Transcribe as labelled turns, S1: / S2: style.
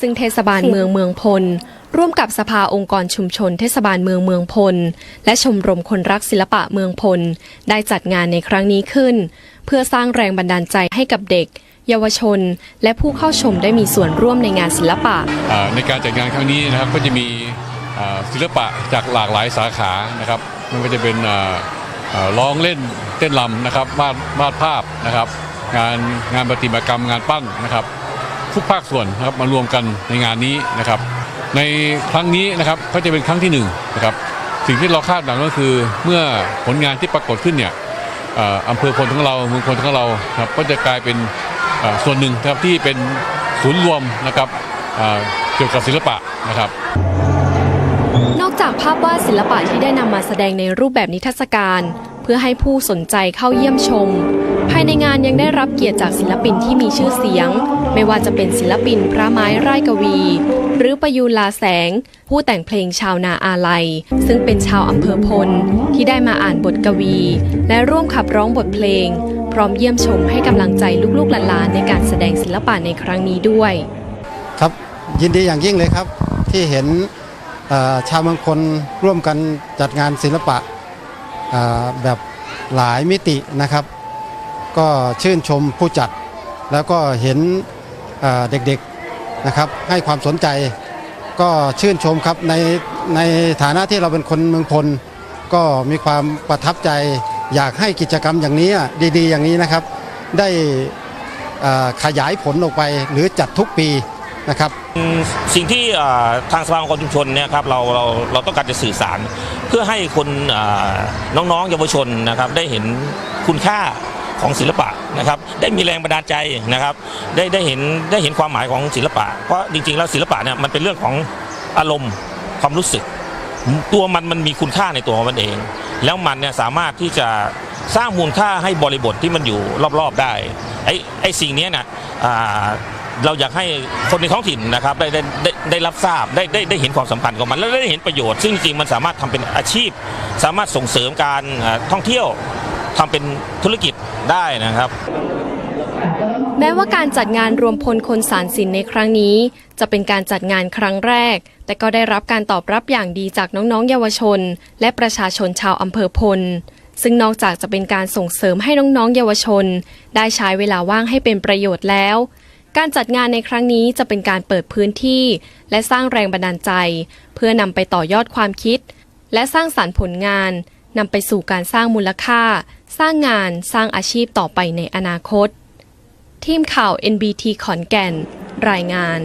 S1: ซึ่งเทศบาลเมืองเมืองพล ร่วมกับสภาองค์กรชุมชน เทศบาลเมืองเมืองพล และชมรมคนรักศิลปะเมืองพล ได้จัดงานในครั้งนี้ขึ้น เพื่อสร้างแรงบันดาลใจให้กับเด็ก เยาวชน และผู้เข้าชมได้มีส่วนร่วมในงานศิลปะ
S2: อ่าในการจัดงานครั้งนี้นะครับก็จะมีอ่าศิลปะจากหลากหลายสาขานะครับไม่ว่าจะเป็นอ่าอ่าร้องเล่นเต้นรำนะครับวาดวาดภาพนะครับ งานงานประติมากรรมงานปั้นนะครับ ทุกภาคส่วนนะครับมารวมกันในงานนี้นะครับ ในครั้งนี้นะครับก็จะเป็นครั้งที่หนึ่งนะครับสิ่งที่เราคาดหวังก็คือเมื่อผลงานที่ปรากฏขึ้นเนี่ยอำเภอพลของเราเมืองพลของเราครับก็จะกลายเป็นส่วนหนึ่งนะครับที่เป็นศูนย์รวมนะครับเอ่อเกี่ยวกับศิลปะนะครับ
S1: นอกจากภาพวาดศิลปะที่ได้นำมาแสดงในรูปแบบนิทรรศการ เพื่อให้ผู้สนใจเข้าเยี่ยมชม ภายในงานยังได้รับเกียรติจากศิลปินที่มีชื่อเสียง ไม่ว่าจะเป็นศิลปินพระไม้ไร่กวี หรือประยูรลาแสง ผู้แต่งเพลงชาวนาอาลัย ซึ่งเป็นชาวอำเภอพล ที่ได้มาอ่านบทกวี และร่วมขับร้องบทเพลง พร้อมเยี่ยมชมให้กำลังใจลูกๆหลานๆในการแสดงศิลปะในครั้งนี้ด้วย
S3: ครับยินดีอย่างยิ่งเลยครับ ที่เห็นชาวเมืองพลร่วมกันจัดงานศิลปะแบบหลายมิตินะครับ ก็ชื่นชมผู้จัด แล้วก็เห็นเด็กๆนะครับให้ความสนใจก็ชื่นชมครับในในฐานะที่เราเป็นคนเมืองพล ก็มีความประทับใจ อยากให้กิจกรรมอย่างนี้ดีๆ อย่างนี้นะครับ ได้ขยายผลออกไปหรือจัดทุกปีนะครับ
S4: สิ่งที่ทางสภาองค์กรชุมชนเนี่ยครับเราเราเราต้องการจะสื่อสาร เพื่อให้คนอ่าน้องๆเยาวชนนะครับได้เห็นคุณค่า ของศิลปะนะครับได้มีแรงบันดาลใจนะครับได้ได้เห็นได้เห็นความหมายของศิลปะ เพราะจริงๆแล้วศิลปะเนี่ยมันเป็นเรื่องของอารมณ์ความรู้สึก ตัวมันมันมีคุณค่าในตัวของมันเอง แล้วมันเนี่ยสามารถที่จะสร้างมูลค่าให้บริบทที่มันอยู่รอบๆได้ไอ้ไอ้สิ่งนี้นะอ่าเราอยากให้คนในท้องถิ่นนะครับได้ได้ได้ได้รับทราบได้ได้ได้เห็นความสำคัญของมัน แล้วได้เห็นประโยชน์ ซึ่งจริงๆมันสามารถทำเป็นอาชีพ สามารถส่งเสริมการท่องเที่ยว ทำเป็นธุรกิจได้นะครับ
S1: แม้ว่าการจัดงานรวมพลคนสารสินในครั้งนี้ จะเป็นการจัดงานครั้งแรก แต่ก็ได้รับการตอบรับอย่างดีจากน้องๆ เยาวชน และประชาชนชาวอำเภอพล ซึ่งนอกจากจะเป็นการส่งเสริมให้น้องๆ เยาวชน ได้ใช้เวลาว่างให้เป็นประโยชน์แล้ว การจัดงานในครั้งนี้จะเป็นการเปิดพื้นที่ และสร้างแรงบันดาลใจ เพื่อนำไปต่อยอดความคิด และสร้างสารรค์ผลงานนำไปสู่การสร้างมูลค่า สร้างงานสร้างอาชีพต่อไปในอนาคต ทีมข่าว NBT ขอนแก่น รายงาน